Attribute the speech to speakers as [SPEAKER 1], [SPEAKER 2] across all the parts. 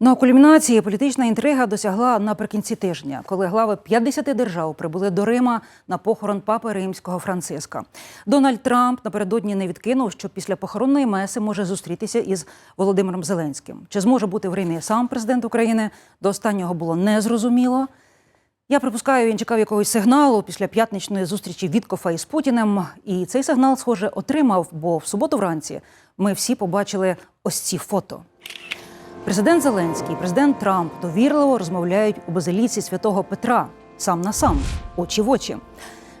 [SPEAKER 1] На кульмінації політична інтрига досягла наприкінці тижня, коли глави 50 держав прибули до Рима на похорон папи римського Франциска. Дональд Трамп напередодні не відкинув, що після похоронної меси може зустрітися із Володимиром Зеленським. Чи зможе бути в Римі сам президент України? До останнього було незрозуміло. Я припускаю, він чекав якогось сигналу після п'ятничної зустрічі Віткофа із Путіним. І цей сигнал, схоже, отримав, бо в суботу вранці ми всі побачили ось ці фото. Президент Зеленський президент Трамп довірливо розмовляють у базиліці святого Петра сам на сам, очі в очі.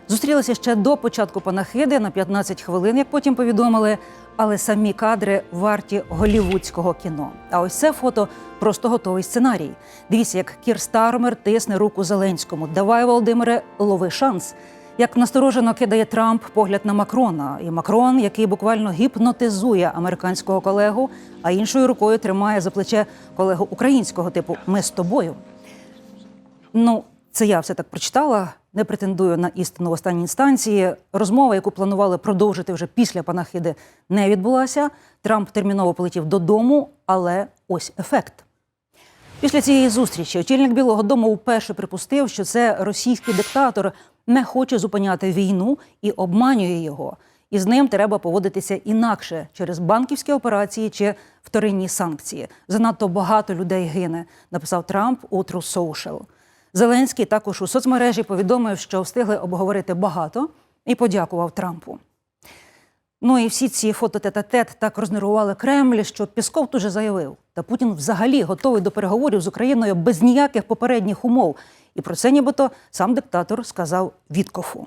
[SPEAKER 1] Зустрілися ще до початку панахиди на 15 хвилин, як потім повідомили. Але самі кадри варті голівудського кіно. А ось це фото просто готовий сценарій. Дивіться, як Кір Стармер тисне руку Зеленському. Давай, Володимире, лови шанс. Як насторожено кидає Трамп погляд на Макрона, і Макрон, який буквально гіпнотизує американського колегу, а іншою рукою тримає за плече колегу українського типу Ми з тобою. Ну, це я все так прочитала. Не претендую на істину в останній інстанції. Розмова, яку планували продовжити вже після панахиди, не відбулася. Трамп терміново полетів додому, але ось ефект. Після цієї зустрічі очільник Білого Дому вперше припустив, що це російський диктатор не хоче зупиняти війну і обманює його. І з ним треба поводитися інакше через банківські операції чи вторинні санкції. Занадто багато людей гине, написав Трамп у True Social. Зеленський також у соцмережі повідомив, що встигли обговорити багато і подякував Трампу. Ну і всі ці фото тет-а-тет так рознервували Кремль, що Пісков тут же заявив, та Путін взагалі готовий до переговорів з Україною без ніяких попередніх умов. І про це нібито сам диктатор сказав Віткофу.